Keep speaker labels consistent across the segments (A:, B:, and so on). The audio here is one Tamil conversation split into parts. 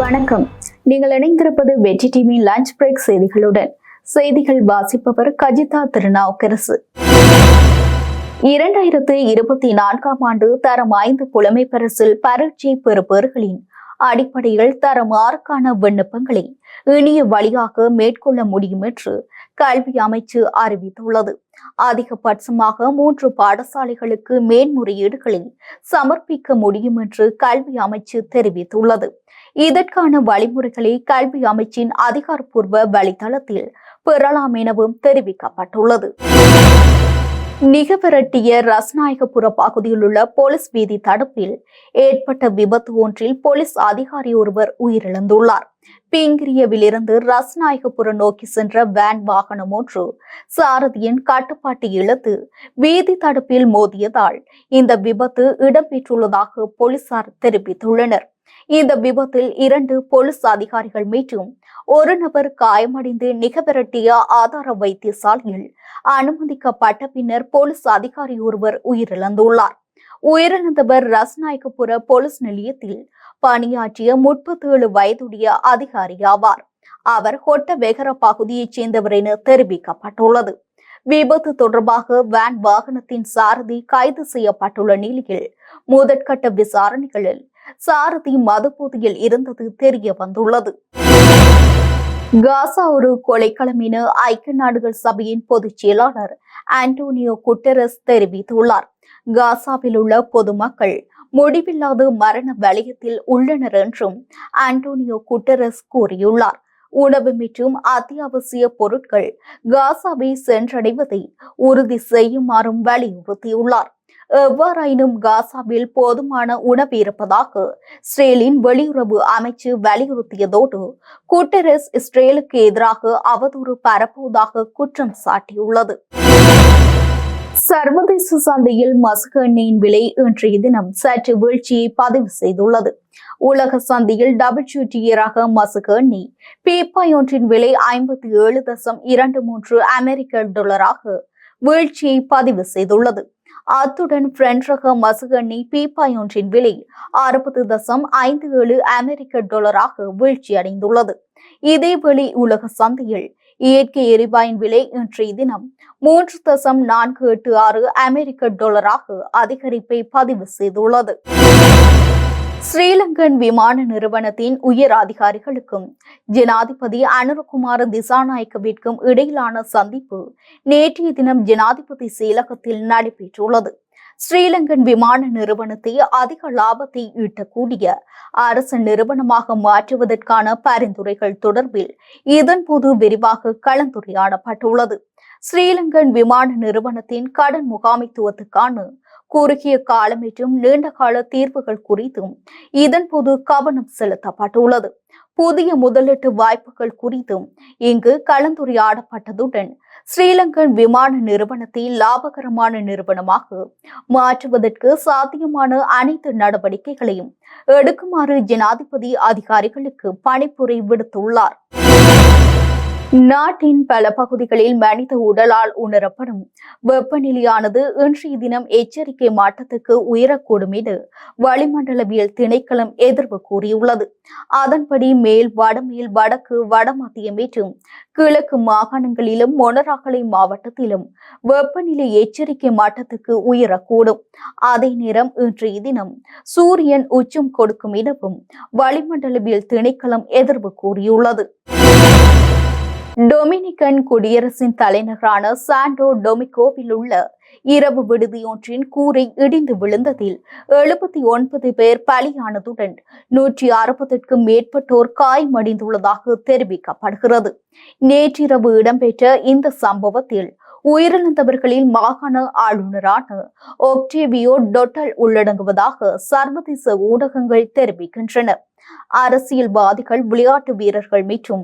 A: வணக்கம். நீங்கள் இணைந்திருப்பது வெற்றி டிவியின் லஞ்ச் பிரேக் செய்திகளுடன். செய்திகள் வாசிப்பவர் கஜிதா திருநாவுக்கரசு. இரண்டாயிரத்து இருபத்தி நான்காம் ஆண்டு தரம் ஐந்து புலமை பரிசில் பரீட்சை பெறுபவர்களின் அடிப்படையில் தரம் ஆறுக்கான விண்ணப்பங்களை இணைய வழியாக மேற்கொள்ள முடியும் என்று கல்வி அமைச்சு அறிவித்துள்ளது. அதிகபட்சமாக மூன்று பாடசாலைகளுக்கு மேன்முறையீடுகளை சமர்ப்பிக்க முடியும் என்று கல்வி அமைச்சு தெரிவித்துள்ளது. இதற்கான வழிமுறைகளை கல்வி அமைச்சின் அதிகாரப்பூர்வ வலைதளத்தில் பெறலாம் எனவும் தெரிவிக்கப்பட்டுள்ளது. நிகவரட்டிய ரஸ்நாயகபுர பகுதியில் உள்ள போலீஸ் வீதி தடுப்பில் ஏற்பட்ட விபத்து ஒன்றில் போலீஸ் அதிகாரி ஒருவர் உயிரிழந்துள்ளார். பீங்கிரியவிலிருந்து ரஸ்நாயகபுரம் நோக்கி சென்ற வேன் வாகனம் ஒன்று சாரதியின் கட்டுப்பாட்டை இழந்து வீதி தடுப்பில் மோதியதால் இந்த விபத்து இடம்பெற்றுள்ளதாக போலீசார் தெரிவித்துள்ளனர். இந்த விபத்தில் இரண்டு போலீஸ் அதிகாரிகள் மீட்டும் ஒரு நபர் காயமடைந்து நிகவிரட்டிய ஆதார வைத்தியசாலையில் அனுமதிக்கப்பட்ட பின்னர் போலீஸ் அதிகாரி ஒருவர் உயிரிழந்துள்ளார். உயிரிழந்தவர் ரஸ்நாயகபுர போலீஸ் நிலையத்தில் பணியாற்றிய முப்பத்தி ஏழு வயதுடைய அதிகாரி ஆவார். அவர் ஹொட்ட வெகர பகுதியைச் சேர்ந்தவர் என தெரிவிக்கப்பட்டுள்ளது. விபத்து தொடர்பாக வேன் வாகனத்தின் சாரதி கைது செய்யப்பட்டுள்ள நிலையில் முதற்கட்ட விசாரணைகளில் சாரதி மதுபோதையில் இருந்தது தெரிய வந்துள்ளது. காசா ஒரு கொலைக்களம் என ஐக்கிய நாடுகள் சபையின் பொதுச் செயலாளர் ஆண்டோனியோ குட்டரஸ் தெரிவித்துள்ளார். காசாவில் உள்ள பொதுமக்கள் முடிவில்லாத மரண வலயத்தில் உள்ளனர் என்றும் ஆண்டோனியோ குட்டரஸ் கூறியுள்ளார். உணவு மற்றும் அத்தியாவசிய பொருட்கள் காசாவை சென்றடைவதை உறுதி செய்யுமாறும் வலியுறுத்தியுள்ளார். எவ்வாறாயினும் காசாவில் போதுமான உணவு இருப்பதாக இஸ்ரேலின் வெளியுறவு அமைச்சு வலியுறுத்தியதோடு குட்டரஸ் இஸ்ரேலுக்கு எதிராக அவதூறு பரப்புவதாக குற்றம் சாட்டியுள்ளது. சர்வதேச சந்தையில் மசக எண்ணெயின் விலை இன்றைய தினம் சற்று வீழ்ச்சியை பதிவு செய்துள்ளது. உலக சந்தையில் டபிள்யூடிஏ ரக மசகு எண்ணெய் பீப்பாய் ஒன்றின் விலை ஐம்பத்தி ஏழு தசம் இரண்டு மூன்று அமெரிக்க டாலராக வீழ்ச்சியை பதிவு செய்துள்ளது. அத்துடன் பிரெஞ்ச் ரக மசக எண்ணெய் பீப்பாய் ஒன்றின் விலை அறுபது தசம் ஐந்து ஏழு அமெரிக்க டாலராக வீழ்ச்சியடைந்துள்ளது. இதேவேளை உலக சந்தையில் இயற்கை எரிவாயின் விலை இன்றைய தினம் மூன்று தசம் நான்கு எட்டு ஆறு அமெரிக்க டாலராக அதிகரிப்பை பதிவு செய்துள்ளது. ஸ்ரீலங்கன் விமான நிறுவனத்தின் உயர் அதிகாரிகளுக்கும் ஜனாதிபதி அனுரகுமார திசாநாயக்கவிற்கும் இடையிலான சந்திப்பு நேற்றைய தினம் ஜனாதிபதி செயலகத்தில் நடைபெற்றுள்ளது. ஸ்ரீலங்கன் விமான நிறுவனத்தை அதிக லாபத்தை ஈட்டக்கூடிய அரசு நிறுவனமாக மாற்றுவதற்கான பரிந்துரைகள் தொடர்பில் இதன்போது விரிவாக கலந்துரையாடப்பட்டுள்ளது. ஸ்ரீலங்கன் விமான நிறுவனத்தின் கடன் முகாமைத்துவத்துக்கான குறுகிய காலமேற்றும் நீண்ட கால தீர்வுகள் குறித்தும் இதன்போது கவனம் செலுத்தப்பட்டுள்ளது. புதிய முதலீட்டு வாய்ப்புகள் குறித்தும் இங்கு கலந்துரையாடப்பட்டதுடன் ஸ்ரீலங்கன் விமான நிறுவனத்தை லாபகரமான நிறுவனமாக மாற்றுவதற்கு சாத்தியமான அனைத்து நடவடிக்கைகளையும் எடுக்குமாறு ஜனாதிபதி அதிகாரிகளுக்கு பணிப்புரை விடுத்துள்ளார். நாட்டின் பல பகுதிகளில் மனித உடலால் உணரப்படும். வெப்பநிலையானது இன்றைய தினம் எச்சரிக்கை மாற்றத்துக்கு உயரக்கூடும் என வளிமண்டலவியல் திணைக்களம் எதிர்வு கூறியுள்ளது. அதன்படி மேல் வடமேல் வடக்கு வடமத்திய மற்றும் கிழக்கு மாகாணங்களிலும் மொனராகலை மாவட்டத்திலும் வெப்பநிலை எச்சரிக்கை மாற்றத்துக்கு உயரக்கூடும். அதே நேரம் இன்றைய தினம் சூரியன் உச்சம் கொடுக்கும் எனவும் வளிமண்டலவியல் திணைக்களம் எதிர்வு கூறியுள்ளது. டொமினிகன் குடியரசின் தலைநகரான சாண்டோ டொமிகோவில் உள்ள இரவு விடுதியொன்றின் கூரை இடிந்து விழுந்ததில் எழுபத்தி ஒன்பது பேர் பலியானதுடன் நூற்றி அறுபதுக்கும் மேற்பட்டோர் காயமடைந்துள்ளதாக தெரிவிக்கப்படுகிறது. நேற்றிரவு இடம்பெற்ற இந்த சம்பவத்தில் உயிரிழந்தவர்களில் மாகாண ஆளுநரான ஒக்டேவியோ டொட்டல் உள்ளடங்குவதாக சர்வதேச ஊடகங்கள் தெரிவிக்கின்றன. அரசியல்வாதிகள் விளையாட்டு வீரர்கள் மற்றும்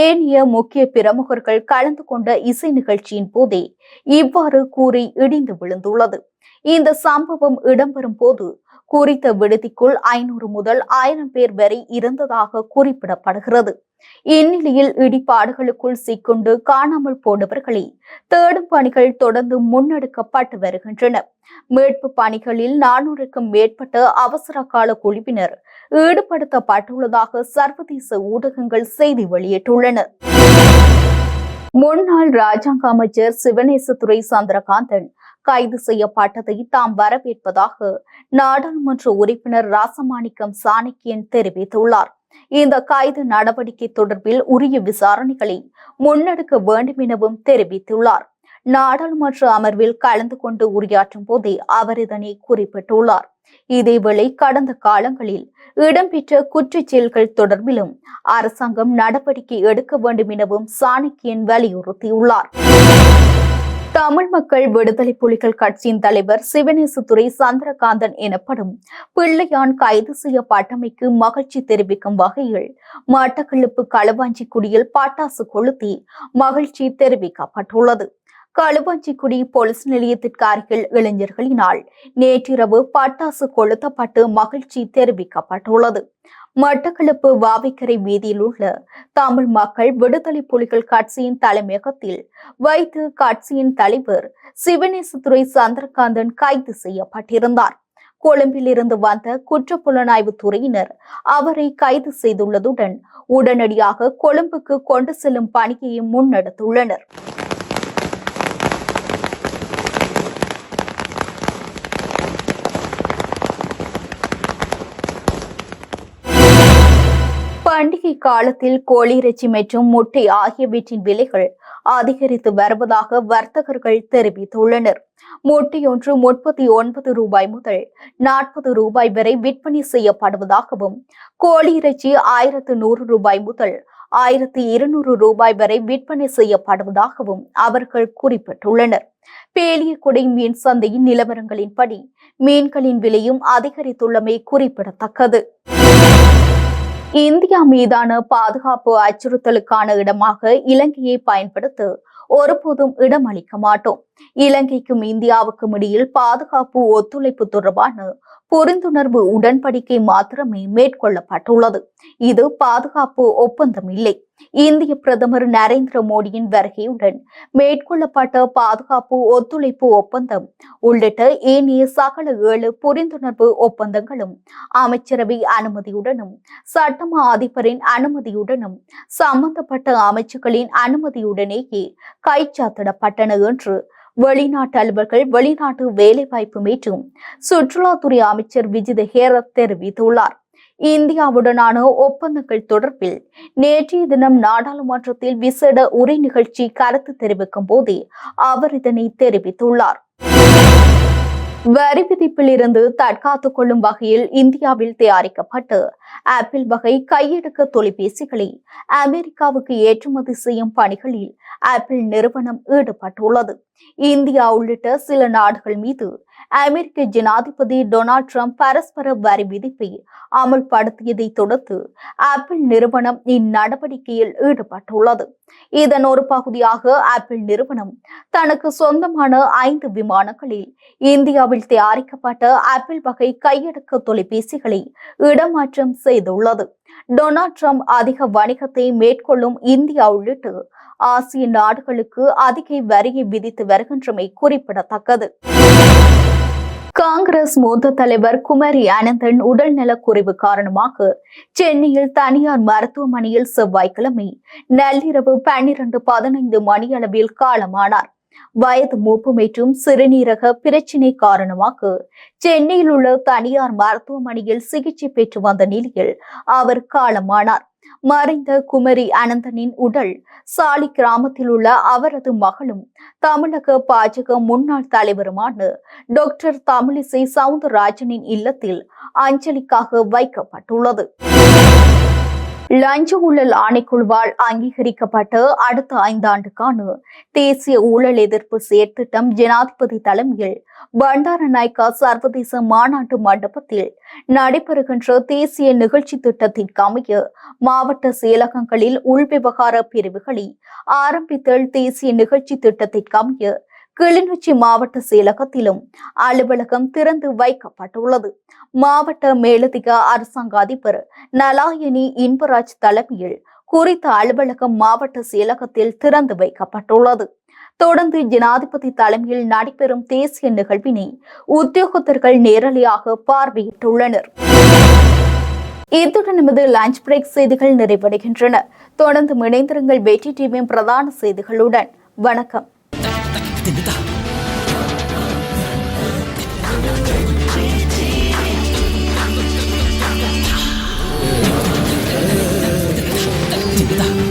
A: ஏனைய முக்கிய பிரமுகர்கள் கலந்து கொண்ட இசை நிகழ்ச்சியின் போதே இவ்வாறு கூறி இடிந்து விழுந்துள்ளது. இந்த சம்பவம் இடம்பெறும் போது குறித்த விடுதிக்குள் ஐநூறு முதல் ஆயிரம் பேர் வரை இருந்ததாக குறிப்பிடப்படுகிறது. இந்நிலையில் இடிபாடுகளுக்குள் சிக்குண்டு காணாமல் போனவர்களை தேடும் பணிகள் தொடர்ந்து முன்னெடுக்கப்பட்டு வருகின்றன. மீட்பு பணிகளில் நானூறுக்கும் மேற்பட்ட அவசர கால குழுவினர் ஈடுபடுத்தப்பட்டுள்ளதாக சர்வதேச ஊடகங்கள் செய்தி வெளியிட்டுள்ளன. முன்னாள் ராஜாங்க அமைச்சர் சிவனேசதுரை சந்திரகாந்தன் கைது செய்யப்பட்டதை தாம் வரவேற்பதாக நாடாளுமன்ற உறுப்பினர் ராசமாணிக்கம் சாணக்கியன் தெரிவித்துள்ளார். இந்த கைது நடவடிக்கை தொடர்பில் உரிய விசாரணைகளை முன்னெடுக்க வேண்டும் எனவும் தெரிவித்துள்ளார். நாடாளுமன்ற அமர்வில் கலந்து கொண்டு உரையாற்றும் போதே அவர் இதனை குறிப்பிட்டுள்ளார். இதேவேளை கடந்த காலங்களில் இடம்பெற்ற குற்றச் செயல்கள் தொடர்பிலும் அரசாங்கம் நடவடிக்கை எடுக்க வேண்டும் எனவும் சாணக்கியன் வலியுறுத்தியுள்ளார். தமிழ் மக்கள் விடுதலை புலிகள் கட்சியின் தலைவர் சிவனேசுத்துறை சந்திரகாந்தன் எனப்படும் பிள்ளையான் கைது செய்யப்பட்டமைக்கு மகிழ்ச்சி தெரிவிக்கும் வகையில் மட்டக்களப்பு களவாஞ்சிக்குடியில் பட்டாசு கொளுத்தி மகிழ்ச்சி தெரிவிக்கப்பட்டுள்ளது. களுவாஞ்சிக்குடி போலீஸ் நிலையத்திற்கு அருகில் இளைஞர்களினால் நேற்றிரவு பட்டாசு கொளுத்தப்பட்டு மகிழ்ச்சி தெரிவிக்கப்பட்டுள்ளது. மட்டக்களப்பு வாவிக்கரை வீதியில் உள்ள தமிழ் மக்கள் விடுதலை புலிகள் கட்சியின் தலைமையகத்தில் வைத்து கட்சியின் தலைவர் சிவனேசதுரை சந்திரகாந்தன் கைது செய்யப்பட்டிருந்தார். கொழும்பிலிருந்து வந்த குற்றப்புலனாய்வு துறையினர் அவரை கைது செய்துள்ளதுடன் உடனடியாக கொழும்புக்கு கொண்டு செல்லும் பணியையும் முன்னெடுத்துள்ளனர். பண்டிகை காலத்தில் கோழி இறைச்சி மற்றும் முட்டை ஆகியவற்றின் விலைகள் அதிகரித்து வருவதாக வர்த்தகர்கள் தெரிவித்துள்ளனர். முட்டையொன்று முப்பத்தி ஒன்பது ரூபாய் முதல் நாற்பது ரூபாய் வரை விற்பனை செய்யப்படுவதாகவும் கோழி இறைச்சி ஆயிரத்து நூறு ரூபாய் முதல் ஆயிரத்தி இருநூறு ரூபாய் வரை விற்பனை செய்யப்படுவதாகவும் அவர்கள் குறிப்பிட்டுள்ளனர். பேலியகுடை மீன் சந்தையின் நிலவரங்களின்படி மீன்களின் விலையும் அதிகரித்துள்ளமை குறிப்பிடத்தக்கது. இந்தியா மீதான பாதுகாப்பு அச்சுறுத்தலுக்கான இடமாக இலங்கையை பயன்படுத்த ஒருபோதும் இடமளிக்க மாட்டோம். இலங்கைக்கும் இந்தியாவுக்கும் இடையில் பாதுகாப்பு ஒத்துழைப்பு தொடர்பான புரிந்துணர்வு உடன்படிக்கை மாத்திரமே மேற்கொள்ளப்பட்டுள்ளது. இது பாதுகாப்பு ஒப்பந்தம் இல்லை இந்திய பிரதமர் நரேந்திர மோடியின் வருகையுடன் மேற்கொள்ளப்பட்ட பாதுகாப்பு ஒத்துழைப்பு ஒப்பந்தம் உள்ளிட்ட ஏனைய சகல ஏழு புரிந்துணர்வு ஒப்பந்தங்களும் அமைச்சரவை அனுமதியுடனும் சட்டமா அதிபரின் அனுமதியுடனும் சம்பந்தப்பட்ட அமைச்சுகளின் அனுமதியுடனேயே கைச்சாத்திடப்பட்டன என்று வெளிநாட்டு அலுவலர்கள் வெளிநாட்டு வேலைவாய்ப்பு மீட்டும். சுற்றுலாத்துறை அமைச்சர் விஜித ஹேரத் தெரிவித்துள்ளார். இந்தியாவுடனான ஒப்பந்தங்கள் தொடர்பில் நேற்றைய தினம் நாடாளுமன்றத்தில் விசேட உரை நிகழ்ச்சி கருத்து தெரிவிக்கும் போதே அவர் இதனை தெரிவித்துள்ளார். வரி விதிப்பில் இருந்து தற்காத்துக் கொள்ளும் வகையில் இந்தியாவில் தயாரிக்கப்பட்டு ஆப்பிள் வகை கையடக்க தொலைபேசிகளை அமெரிக்காவுக்கு ஏற்றுமதி செய்யும் பணிகளில் ஆப்பிள் நிறுவனம் ஈடுபட்டுள்ளது. இந்தியா உள்ளிட்ட சில நாடுகள் மீது அமெரிக்க ஜனாதிபதி டொனால்ட் ட்ரம்ப் பரஸ்பர வரி விதிப்பை அமல்படுத்தியதை தொடர்ந்து ஆப்பிள் நிறுவனம் இந்நடவடிக்கையில் ஈடுபட்டுள்ளது. இதன் ஒரு பகுதியாக ஆப்பிள் நிறுவனம் தனக்கு சொந்தமான ஐந்து விமானங்களில் இந்தியாவில் தயாரிக்கப்பட்ட ஆப்பிள் வகை கையடக்க தொலைபேசிகளை இடமாற்றம் செய்துள்ளது. டொனால்ட் ட்ரம்ப் அதிக வணிகத்தை மேற்கொள்ளும் இந்தியா உள்ளிட்டு ஆசிய நாடுகளுக்கு அதிக வரியை விதித்து வருகின்றமை குறிப்பிடத்தக்கது. காங்கிரஸ் மூத்த தலைவர் குமரி அனந்தன் உடல் நலக்குறைவு காரணமாக சென்னையில் தனியார் மருத்துவமனையில் செவ்வாய்க்கிழமை நள்ளிரவு பன்னிரண்டு பதினைந்து மணியளவில் காலமானார். வயது மூப்பு மற்றும் சிறுநீரக பிரச்சினை காரணமாக சென்னையில் உள்ள தனியார் மருத்துவமனையில் சிகிச்சை பெற்று வந்த நிலையில் அவர் காலமானார். மறைந்த குமரி அனந்தனின் உடல் சாலி கிராமத்தில் உள்ள அவரது மகளும் தமிழக பாஜக முன்னாள் தலைவருமான டாக்டர் தமிழிசை சவுந்தரராஜனின் இல்லத்தில் அஞ்சலிக்காக வைக்கப்பட்டுள்ளது. லஞ்ச ஊழல் ஆணைக்குழுவால் அங்கீகரிக்கப்பட்டு அடுத்த ஐந்தாண்டுக்கான தேசிய ஊழல் எதிர்ப்பு செயற்திட்டம் ஜனாதிபதி தலைமையில் பண்டார நாயக்கா சர்வதேச மாநாட்டு மண்டபத்தில் நடைபெறுகின்ற தேசிய நிகழ்ச்சி திட்டத்திற்கு அமைய மாவட்ட செயலகங்களில் உள்விவகார பிரிவுகளை ஆரம்பித்தல் தேசிய நிகழ்ச்சி திட்டத்திற்கு அமைய கிளிநொச்சி மாவட்ட செயலகத்திலும் அலுவலகம் திறந்து வைக்கப்பட்டுள்ளது. மாவட்ட மேலதிக அரசாங்க அதிபர் நலாயனி இன்பராஜ் தலைமையில் குறித்த அலுவலகம் மாவட்ட செயலகத்தில் திறந்து வைக்கப்பட்டுள்ளது. தொடர்ந்து ஜனாதிபதி தலைமையில் நடைபெறும் தேசிய நிகழ்வினை உத்தியோகத்தர்கள் நேரலையாக பார்வையிட்டுள்ளனர். இத்துடன் நமது லஞ்ச் பிரேக் செய்திகள் நிறைவடைகின்றன. தொடர்ந்து இணைந்திருங்கள் வெற்றி டிவியின் பிரதான செய்திகளுடன். வணக்கம். Basta.